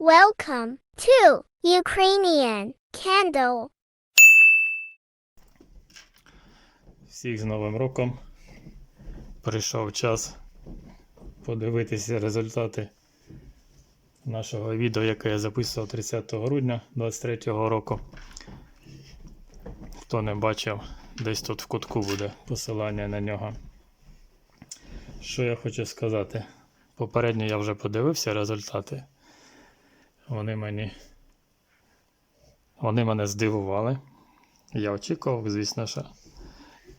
Welcome to Ukrainian Candle. Всіх з Новим роком. Прийшов час подивитися результати нашого відео, яке я записував 30 грудня 2023 року. Хто не бачив, десь тут в кутку буде посилання на нього. Що я хочу сказати? Попередньо я вже подивився результати. Вони мені. Вони мене здивували. Я очікував, звісно, що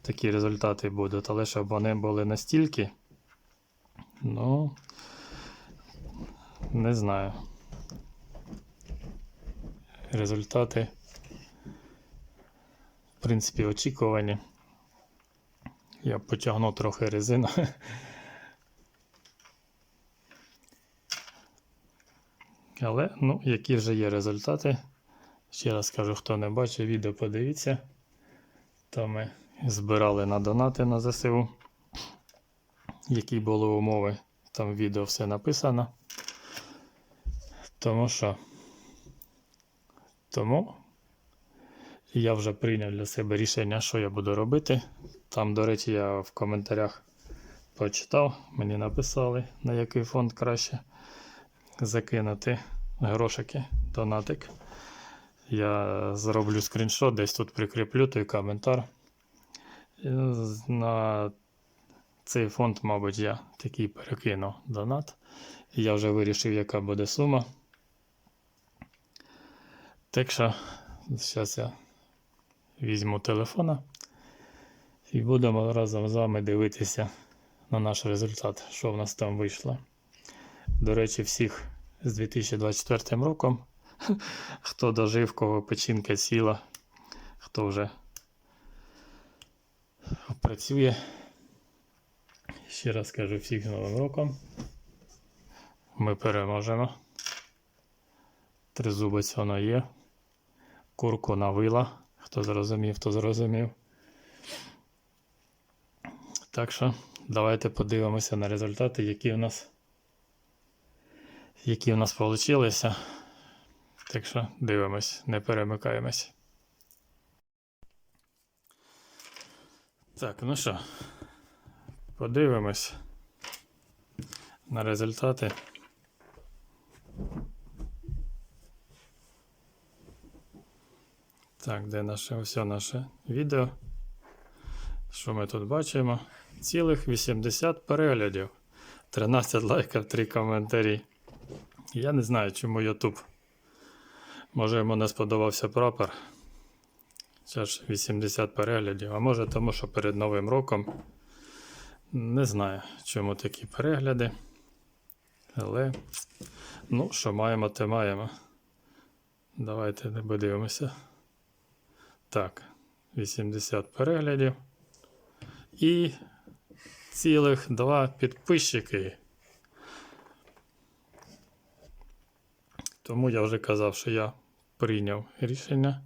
такі результати будуть, але щоб вони були настільки, ну, не знаю. Результати, в принципі, очікувані. Я потягну трохи резину. Але, ну, які вже є результати. Ще раз кажу, хто не бачив відео, подивіться. То ми збирали на донати на ЗСУ. Які були умови, там відео все написано. Тому що. Тому я вже прийняв для себе рішення, що я буду робити. Там, до речі, я в коментарях почитав, мені написали, на який фонд краще закинути грошики, донатик. Я зроблю скріншот, десь тут прикріплю той коментар. На цей фонд, мабуть, я такий перекину донат. Я вже вирішив, яка буде сума. Так що, зараз я візьму телефона і будемо разом з вами дивитися на наш результат, що в нас там вийшло. До речі, всіх з 2024 роком. Хто дожив, кого печінка сіла, хто вже працює. Ще раз кажу всіх з Новим роком. Ми переможемо. Тризубець воно є. Курку навила. Хто зрозумів, хто зрозумів. Так що давайте подивимося на результати, які у нас, які у нас вийшли. Так що дивимось, не перемикаємось. Так, ну що, подивимось на результати. Так, де наше все наше відео? Що ми тут бачимо? Цілих 80 переглядів, 13 лайків, 3 коментарі. Я не знаю, чому YouTube Може йому не сподобався прапор. Це ж 80 переглядів. А може тому, що перед Новим роком. Не знаю, чому такі перегляди. Але, ну, що маємо, те маємо. Давайте не подивимося. Так, 80 переглядів. І цілих два підписчики. Тому я вже казав, що я прийняв рішення,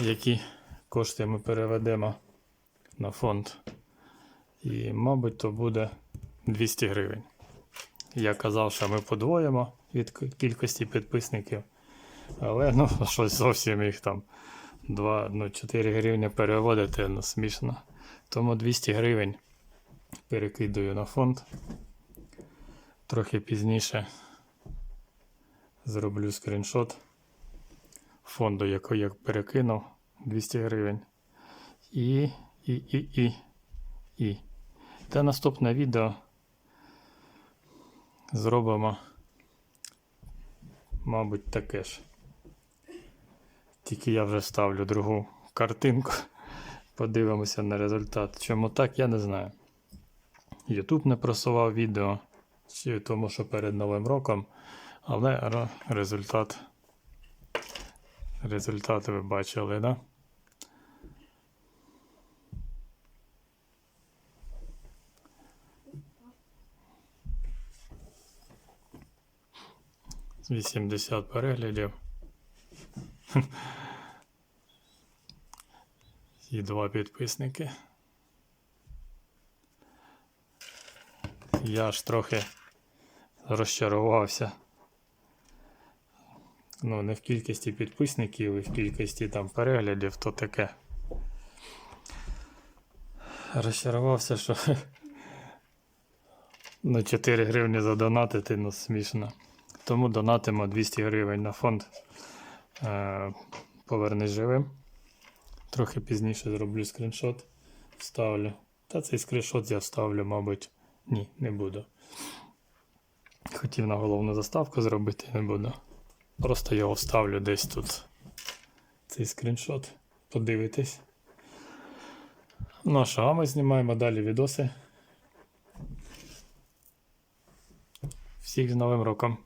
які кошти ми переведемо на фонд. І, мабуть, то буде 200 гривень. Я казав, що ми подвоїмо від кількості підписників. Але ну, щось зовсім їх там 2, ну, 4 гривні переводити ну, смішно. Тому 200 гривень перекидаю на фонд. Трохи пізніше зроблю скріншот фонду, який я перекинув 200 гривень. І, і, і, і, і. Та наступне відео зробимо, мабуть, таке ж. Тільки я вже ставлю другу картинку. Подивимося на результат. Чому так, я не знаю. YouTube не просував відео тому, що перед Новим роком, але результат. Результат ви бачили, да? 80 переглядів. І два підписники. Я ж трохи розчарувався. Ну, не в кількості підписників і в кількості там переглядів, то таке. Розчарувався, що ну, 4 гривні задонатити, ну смішно. Тому донатимо 200 гривень на фонд е, Повернись живим. Трохи пізніше зроблю скріншот, вставлю. Та цей скріншот я вставлю, мабуть, ні, не буду. Хотів на головну заставку зробити, не буду. Просто його вставлю десь тут. Цей скріншот. Подивитись. Ну а що, а ми знімаємо далі відоси. Всіх з Новим роком!